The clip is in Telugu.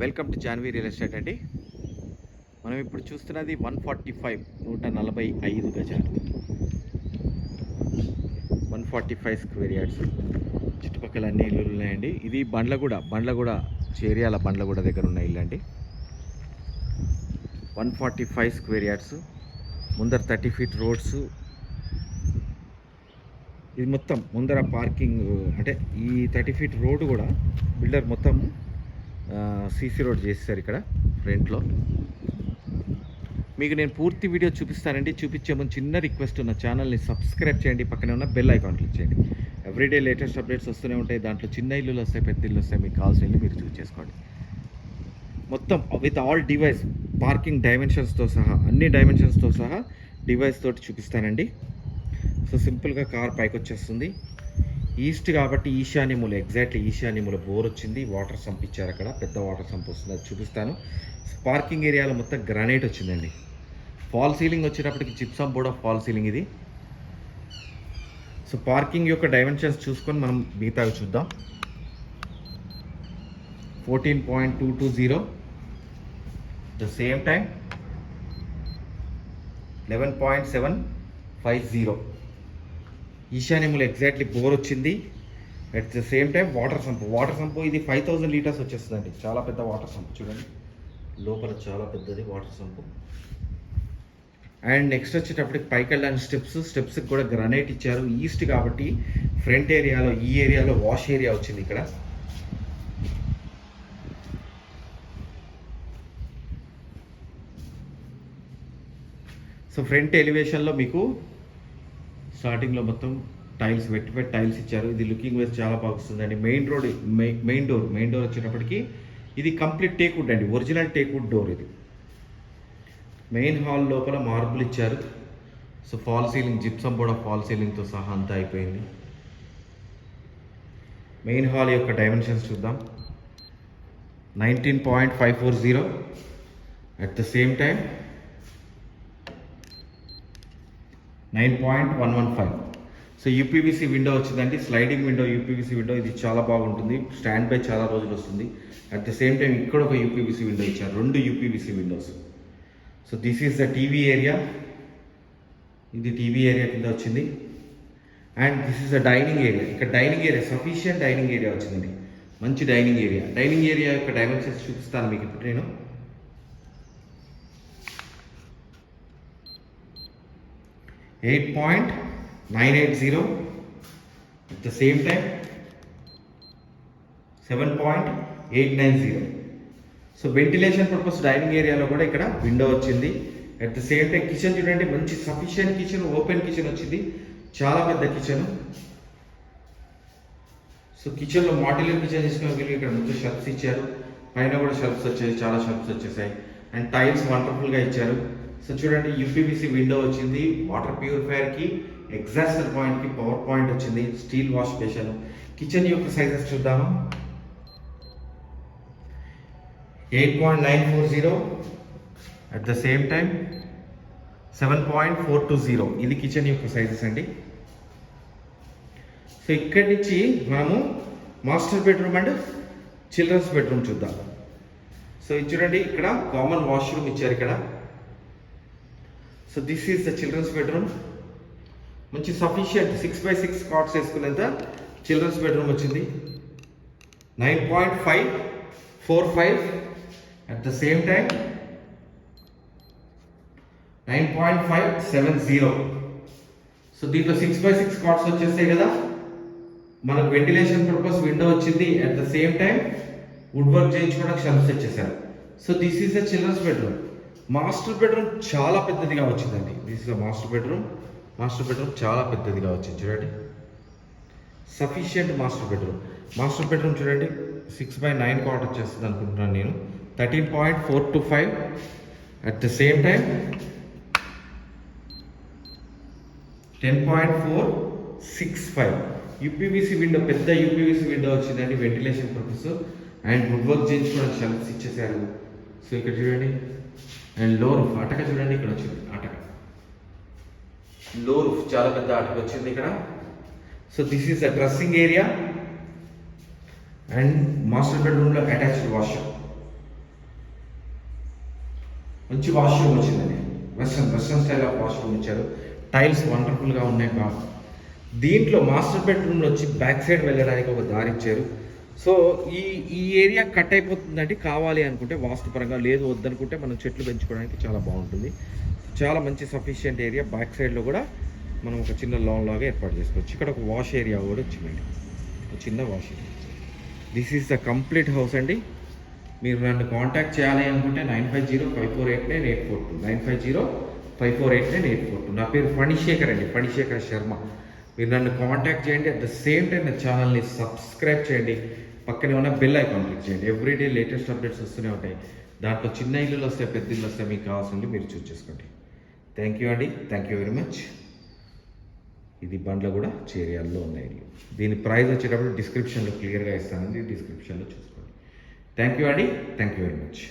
Welcome to Janvi real estate అండి. మనం ఇప్పుడు చూస్తున్నది వన్ ఫార్టీ ఫైవ్ నూట నలభై ఐదు గజాలు. One forty five square yards. చుట్టుపక్కల అన్ని ఇల్లులు ఉన్నాయండి. ఇది బండ్లగూడ బండ్లగూడ చేరియాల బండ్లగూడ దగ్గర ఉన్న ఇల్లు అండి. One forty five square yards ముందర థర్టీ ఫీట్ రోడ్స్. ఇది మొత్తం ముందర పార్కింగ్ అంటే ఈ థర్టీ ఫీట్ రోడ్డు కూడా బిల్డర్ మొత్తం సీసీ రోడ్ చేసేసారు ఇక్కడ ఫ్రంట్లో మీకు నేను పూర్తి వీడియో చూపిస్తానండి. చూపించే ముందు చిన్న రిక్వెస్ట్ ఉన్న ఛానల్ని సబ్స్క్రైబ్ చేయండి. పక్కనే ఉన్న బెల్ ఐకాన్ క్లిక్ చేయండి. ఎవ్రీడే లేటెస్ట్ అప్డేట్స్ వస్తూనే ఉంటాయి. దాంట్లో చిన్న ఇల్లులు వస్తాయి పెద్ద ఇల్లు వస్తాయి. మీకు కావాల్సిన మీరు చూస్ చేసుకోండి. మొత్తం విత్ ఆల్ డివైస్ పార్కింగ్ డైమెన్షన్స్తో సహా అన్ని డైమెన్షన్స్తో సహా డివైస్ తోటి చూపిస్తానండి. సో సింపుల్గా కార్ పైకి వచ్చేస్తుంది ఈస్ట్ కాబట్టి ఈశాన్యములు ఎగ్జాక్ట్లీ ఈశాన్యములు బోర్ వచ్చింది వాటర్ సంప్ ఇచ్చారు అక్కడ పెద్ద వాటర్ సంప్ వస్తుంది అది చూపిస్తాను. పార్కింగ్ ఏరియాలో మొత్తం గ్రానైట్ వచ్చిందండి. ఫాల్ సీలింగ్ వచ్చేటప్పటికి gypsum board of fall ceiling ఇది. సో పార్కింగ్ యొక్క డైమెన్షన్స్ చూసుకొని మనం మిగతావి చూద్దాం. Fourteen point two two zero the same time eleven point seven five zero ఈశాన్యములు exactly bore వచ్చింది. At the same time water sump water sump ఇది ఫైవ్ థౌజండ్ లీటర్స్ వచ్చేస్తుందండి. చాలా పెద్ద వాటర్ సంప్ చూడండి. లోపల చాలా పెద్దది వాటర్ సంపు అండ్ నెక్స్ట్ వచ్చేటప్పటికి పైకి వెళ్ళడానికి స్టెప్స్ స్టెప్స్కి కూడా గ్రనైట్ ఇచ్చారు. ఈస్ట్ కాబట్టి ఫ్రంట్ ఏరియాలో ఈ ఏరియాలో వాష్ ఏరియా వచ్చింది ఇక్కడ. సో ఫ్రంట్ ఎలివేషన్లో మీకు స్టార్టింగ్లో మొత్తం టైల్స్ పెట్టి పెట్టి టైల్స్ ఇచ్చారు. ఇది లుకింగ్ వైజ్ చాలా బాగుస్తుందండి main road main door main door వచ్చేటప్పటికి ఇది కంప్లీట్ టేక్వుడ్ అండి. ఒరిజినల్ టేక్వుడ్ డోర్ ఇది. మెయిన్ హాల్ లోపల మార్బుల్ ఇచ్చారు. సో ఫాల్ సీలింగ్ జిప్సమ్ కూడా ఫాల్ సీలింగ్తో సహా అంతా అయిపోయింది. మెయిన్ హాల్ యొక్క డైమెన్షన్స్ చూద్దాం. Nineteen point five four zero at the same time nine point one one five. So UPVC window వచ్చిందండి. స్లైడింగ్ విండో యూపీవీసీ విండో ఇది చాలా బాగుంటుంది. స్టాండ్ బై చాలా రోజులు వస్తుంది. అట్ ద సేమ్ టైం ఇక్కడ ఒక యూపీవీసీ విండో ఇచ్చారు. రెండు UPVC windows. So this is the TV area ఇది టీవీ ఏరియా కింద వచ్చింది. And this is the dining area ఇక్కడ dining area sufficient dining area వచ్చిందండి. మంచి డైనింగ్ ఏరియా డైనింగ్ ఏరియా యొక్క డైమెన్షన్స్ చూపిస్తాను మీకు ఇప్పుడు నేను. Eight point nine eight zero at the same time seven point eight nine zero so ventilation purpose dining ఏరియాలో కూడా ఇక్కడ విండో వచ్చింది at the same time kitchen చూడండి మంచి సఫిషియెంట్ కిచెన్ ఓపెన్ కిచెన్ వచ్చింది చాలా పెద్ద కిచెన్ సో కిచెన్లో మాడ్యులర్ కిచెన్ తీసుకుని వీళ్ళు ఇక్కడ ముందు షెల్ఫ్స్ ఇచ్చారు. పైన కూడా షెల్ఫ్స్ వచ్చాయి చాలా షెల్ఫ్స్ వచ్చేసాయి. అండ్ టైల్స్ వండర్ఫుల్గా ఇచ్చారు. సో చూడండి యూపీబీసీ విండో వచ్చింది. వాటర్ ప్యూరిఫైయర్కి ఎగ్జాస్టర్ పాయింట్కి పవర్ పాయింట్ వచ్చింది. స్టీల్ వాష్ బేషన్ కిచెన్ యొక్క సైజెస్ చూద్దాము. Eight point nine four zero at the same time seven point four two zero ఇది కిచెన్ యొక్క సైజెస్ అండి. సో ఇక్కడి నుంచి మనము master bedroom and children's bedroom చూద్దాం. సో ఇది చూడండి ఇక్కడ కామన్ వాష్రూమ్ ఇచ్చారు ఇక్కడ. So this is the children's bedroom మంచి sufficient six by six cots వేసుకునేంత children's bedroom వచ్చింది. Nine point five four five at the same time nine point five seven zero so దీంట్లో సిక్స్ బై సిక్స్ కాట్స్ వచ్చేస్తాయి కదా. మనకు వెంటిలేషన్ పర్పస్ విండో వచ్చింది at the same time wood work చేయించుకోవడానికి షెల్ఫ్స్ వచ్చేసారు so this is the children's bedroom master bedroom చాలా పెద్దదిగా వచ్చిందండి. This is master bedroom master bedroom చాలా పెద్దదిగా వచ్చింది. చూడండి. Sufficient master bedroom master bedroom చూడండి. సిక్స్ బై నైన్ కాట్ వచ్చేస్తుంది అనుకుంటున్నాను నేను. Thirteen point four two five at the same time ten point four six five UPVC window పెద్ద యూపీవీసీ విండో వచ్చిందండి ventilation purpose and wood work చేయించుకోవడానికి షెల్ఫ్స్ ఇచ్చేసారు సో ఇక్కడ చూడండి. అండ్లో రూఫ్ అటక చూడండి ఇక్కడ వచ్చింది అటక. లో రూఫ్ చాలా పెద్ద అటక వచ్చింది ఇక్కడ. So this is the dressing area and master బెడ్రూమ్లో అటాచ్డ్ వాష్ మంచి వాష్రూమ్ వచ్చిందండి. Western western style of washroom ఇచ్చారు. టైల్స్ వండర్ఫుల్గా ఉన్నాయి బాగా. దీంట్లో మాస్టర్ బెడ్రూమ్లో వచ్చి బ్యాక్ సైడ్ వెళ్ళడానికి ఒక దారి ఇచ్చారు. సో ఈ ఈ ఏరియా కట్ అయిపోతుందంటే కావాలి అనుకుంటే వాస్తుపరంగా లేదు వద్దనుకుంటే మనం చెట్లు పెంచుకోవడానికి చాలా బాగుంటుంది. చాలా మంచి సఫిషియంట్ ఏరియా బ్యాక్ సైడ్లో కూడా మనం ఒక చిన్న లాన్ లాగా ఏర్పాటు చేసుకోవచ్చు. ఇక్కడ ఒక వాష్ ఏరియా కూడా వచ్చిందండి. ఒక చిన్న wash area this is the complete house అండి. మీరు నన్ను కాంటాక్ట్ చేయాలి అనుకుంటే nine five zero five four eight nine eight four two. Nine five zero five four eight nine eight four two. నా పేరు ఫణిశేఖర్ అండి ఫణిశేఖర్ శర్మ. మీరు నన్ను కాంటాక్ట్ చేయండి. అట్ ద సేమ్ టైం నా ఛానల్ని సబ్స్క్రైబ్ చేయండి. పక్కనే ఉన్న బెల్ ఐకాన్ క్లిక్ చేయండి. ఎవ్రీడే లేటెస్ట్ అప్డేట్స్ వస్తూనే ఉంటాయి. దాంట్లో చిన్న ఇల్లులు వస్తాయి పెద్ద ఇల్లు వస్తాయి మీకు కావాల్సింది మీరు చూస్ చేసుకోండి. థ్యాంక్ యూ అండి థ్యాంక్ యూ వెరీ మచ్ ఇది బండ్ల కూడా చేరియాల్లో ఉన్నాయి. ఇల్లు దీని ప్రైస్ వచ్చేటప్పుడు డిస్క్రిప్షన్లో క్లియర్గా ఇస్తానండి. డిస్క్రిప్షన్లో చూసుకోండి. థ్యాంక్ యూ అండి థ్యాంక్ యూ వెరీ మచ్